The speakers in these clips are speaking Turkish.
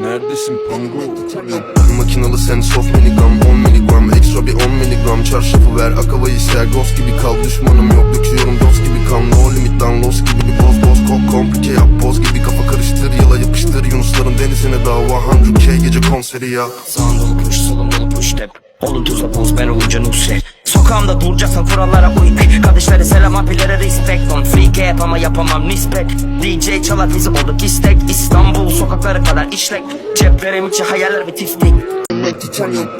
Neredesin? Pango? Makinalı sen soft miligram 10 miligram Ekstra bir 10 miligram Çarşafı ver akava ister. Ghost gibi kal düşmanım yok. Döküyorum dost gibi kan No limit down lost gibi bir boz boz. Kok komplike yap boz gibi kafa karıştır. Yıla yapıştır Yunusların denizine dava 100k gece konseri ya Sağın dolu push solun dolu push step. Olun tuza buz ben olunca Nusret. Sokağımda duracaksan kurallara uy Kardeşlere selam apilere respect. On free cap ama yapamam nispet. DJ çalar bizi olduk istek İstanbul sokakları kadar işlek. Ceplerim içi hayaller ve tiftik.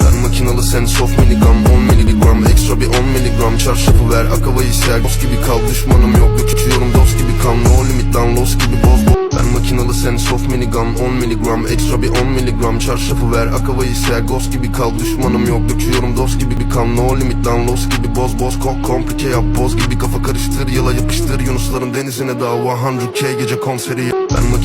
Ben makinalı sen soft miligram 10 miligram Ekstra bir 10 miligram Çarşafı ver akava ister Ghost gibi kal düşmanım yok. Döküyorum dost gibi kan. No limit down lost gibi boz. Boz Ben makinalı sen soft miligram 10 miligram Ekstra bir 10 miligram Çarşafı ver akava ister Ghost gibi kal düşmanım yok. Döküyorum dost gibi bir kan. No limit down lost gibi boz. Boz Kok komplike yap. Boz gibi kafa karıştır Yıla yapıştır. Yunusların denizine dava 100k gece konseri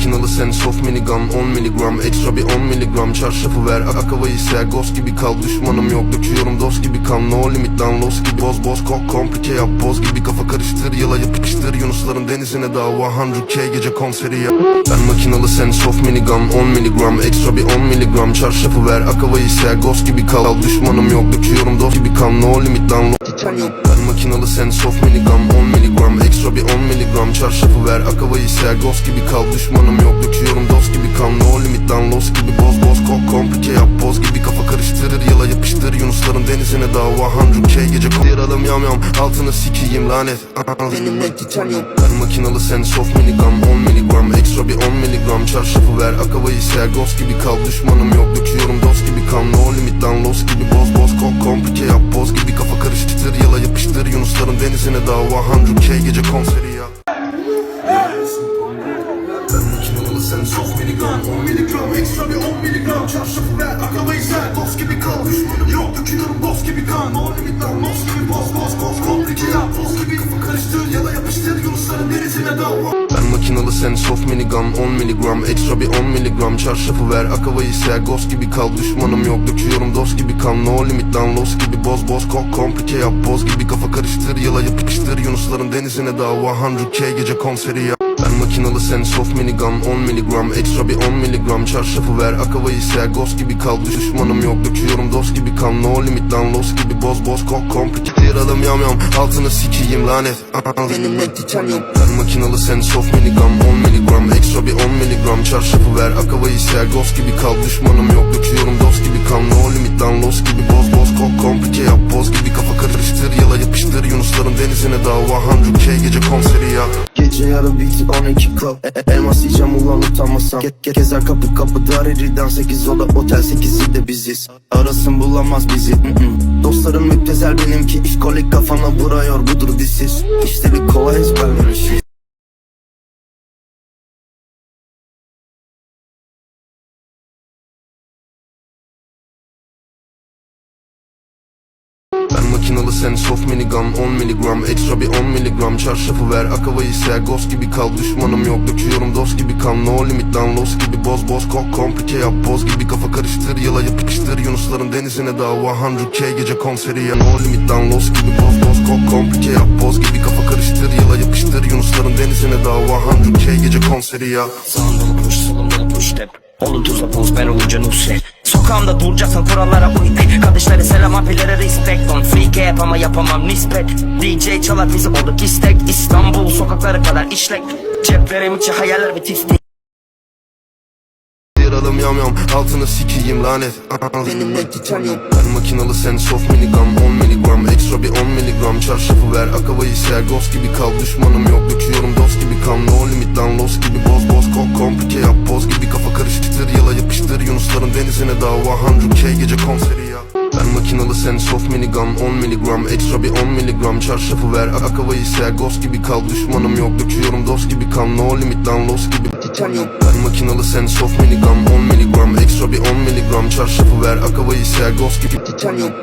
makinalı sen soft miligram 10 miligram Ekstra bir 10 miligram Çarşafı ver akava ister Ghost gibi kal. Düşmanım yok Döküyorum dost gibi kan No limit down lost gibi boz boz Kok komplike yap boz gibi kafa karıştır Yıla yapıştır. Yunusların denizine dava 100k gece konseri ya. Ben makinalı sen soft miligram 10 miligram Ekstra bir 10 miligram Çarşafı ver akava ister Ghost gibi kal. Düşmanım yok Döküyorum dost gibi kan No limit down lost Ben makinalı sen soft miligram 10 miligram Ekstra bir 10 miligram Çarşafı ver akava ister Ghost gibi kal. Düşmanım yok Döküyorum dost gibi kan. No limit down lost gibi boz boz. Kok komplike yap boz gibi kafa karıştırır Yıla yapıştır. Yunusların denizine dava 100k gece Yaralım yam yam altını sikiyim lanet. Benim Ben makinalı sen soft miligram 10 miligram Ekstra bir 10 miligram Çarşafı ver akava ister Ghost gibi kal. Düşmanım yok Döküyorum dost gibi kan No limit down lost gibi boz boz Kok komplike yap boz gibi kafa karıştır Yıla yapıştır. Yunusların denizine dava 100k gece konseri ya sen soft miligram 10 miligram ekstra bir 10 miligram. Çarşafı ver akabayı sen Dost gibi kal. Düşmanım yok döküyorum boz gibi kan. No limit lan boz gibi boz boz boz Komplike yap. Boz gibi kafa karıştır Yala yapıştır. Yunusların denizine Ben makinalı sen soft miligram 10 miligram Ekstra bir 10 miligram Çarşafı ver akavayı ser Ghost gibi kal. Düşmanım yok döküyorum dost gibi kan No limit lan lost gibi boz boz. Kok komplike yap boz gibi kafa karıştır Yala yapıştır. Yunusların denizine dava 100k gece konseri ya ben makinalı sen soft miligram 10 miligram Ekstra bir 10 miligram Çarşafı ver akavayı ser Ghost gibi kal. Düşmanım yok Döküyorum dost gibi kan No limit lan lost gibi boz boz Kok komplike yaralım yam yam. Altını sikiyim lanet. Benim Ben makinalı sen soft miligram 10 miligram Ekstra bir 10 miligram Çarşafı ver akavayı ser. Ghost gibi kal düşmanım yok. Döküyorum dost gibi kan No limit lan lost gibi boz boz Kok komplike yap boz gibi kafa karıştır. Yala yapıştır Yunusların denizine dava 100k gece konseri ya Gece yarı bitti 12 club e e Elmas yiyeceğim ulan utanmasam. Ge ge Gezer kapı kapı Dariri'den 8 oda otel 8'i de biziz. Arasın bulamaz bizi. Mm -mm. Dostlarım müptezel benimki. İşkolik kafana vuruyor budur disiz İşleri kolay ezberlemiş makinalı sen soft miligram 10 miligram Ekstra bir 10 miligram Çarşafı ver akavayı ser Ghost gibi kal. Düşmanım yok Döküyorum dost gibi kan No limit down lost gibi boz boz Kok komplike yap. Boz gibi kafa karıştır Yıla yapıştır. Yunusların denizine dava 100k gece konseri ya No limit down lost gibi boz boz Kok komplike yap. Boz gibi kafa karıştır Yıla yapıştır. Yunusların denizine dava 100k gece konseri ya dolu push solun dolu push step. Olun tuza buz ben olunca Nusret Sokağımda duracaksan kurallara uy Kardeşlere selam apilere respect. On free cap ama yapamam nispet. DJ çalar bizi olduk istek. İstanbul sokakları kadar işlek. Ceplerim içi hayaller ve tiftik Yaralım yam yam altını sikiyim lanet Benim Ben makinalı sen soft miligram 10 miligram Ekstra bir 10 miligram Çarşafı ver akavayı ser. Ghost gibi kal düşmanım yok. Döküyorum dost gibi kan. No limit lan lost gibi boz boz. Kok komplike yap boz gibi kafa karıştır Yala yapıştır. Yunusların denizine dava 100k gece konseri ya ben makinalı sen soft miligram 10 miligram Ekstra bir 10 miligram Çarşafı ver akavayı ser. Ghost gibi kal düşmanım yok. Döküyorum dost gibi kan. No limit lan lost gibi Ben makinalı sen soft miligram 10 miligram Ekstra bir 10 miligram Çarşafı ver akavayı ser Ghost gibi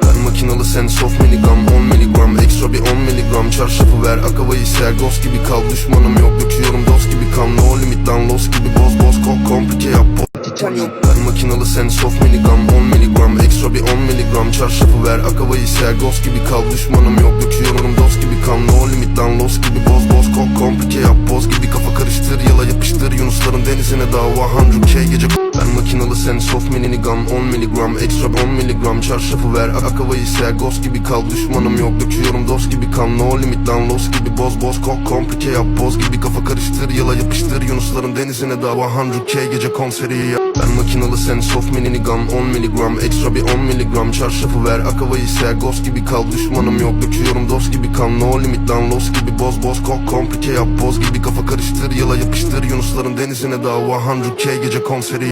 Ben makinalı sen soft miligram 10 miligram Ekstra bir 10 miligram Çarşafı ver akavayı ser Ghost gibi kal. Düşmanım yok Döküyorum dost gibi kan No limit lan lost gibi boz boz. Kok komplike yap boz ben makinalı sen soft miligram. 10 miligram Ekstra bir 10 miligram. Çarşafı ver akavayı ser. Ghost gibi kal düşmanım yok. Döküyorum dost gibi kan. No limit lan lost gibi boz boz. Kok komplike yap boz gibi kafa karıştır. Yala yapıştır. Yunusların denizine dava 100k gece makinalı sen soft mininigram 10 miligram ekstra 10 miligram Çarşafı ver akavayı ser Ghost gibi kal. Düşmanım yok döküyorum dost gibi kan No limit lan los gibi boz boz. Kok komplike yap Boz gibi kafa karıştır. Yıla yapıştır Yunusların denizine dava 100k gece konseri ya Ben makinalı sen soft mininigram 10 miligram ekstra bir 10 miligram Çarşafı ver akavayı ser Ghost gibi kal. Düşmanım yok döküyorum dost gibi kan No limit lan los gibi boz boz. Kok komplike yap Boz gibi kafa karıştır. Yıla yapıştır Yunusların denizine dava 100k gece konseri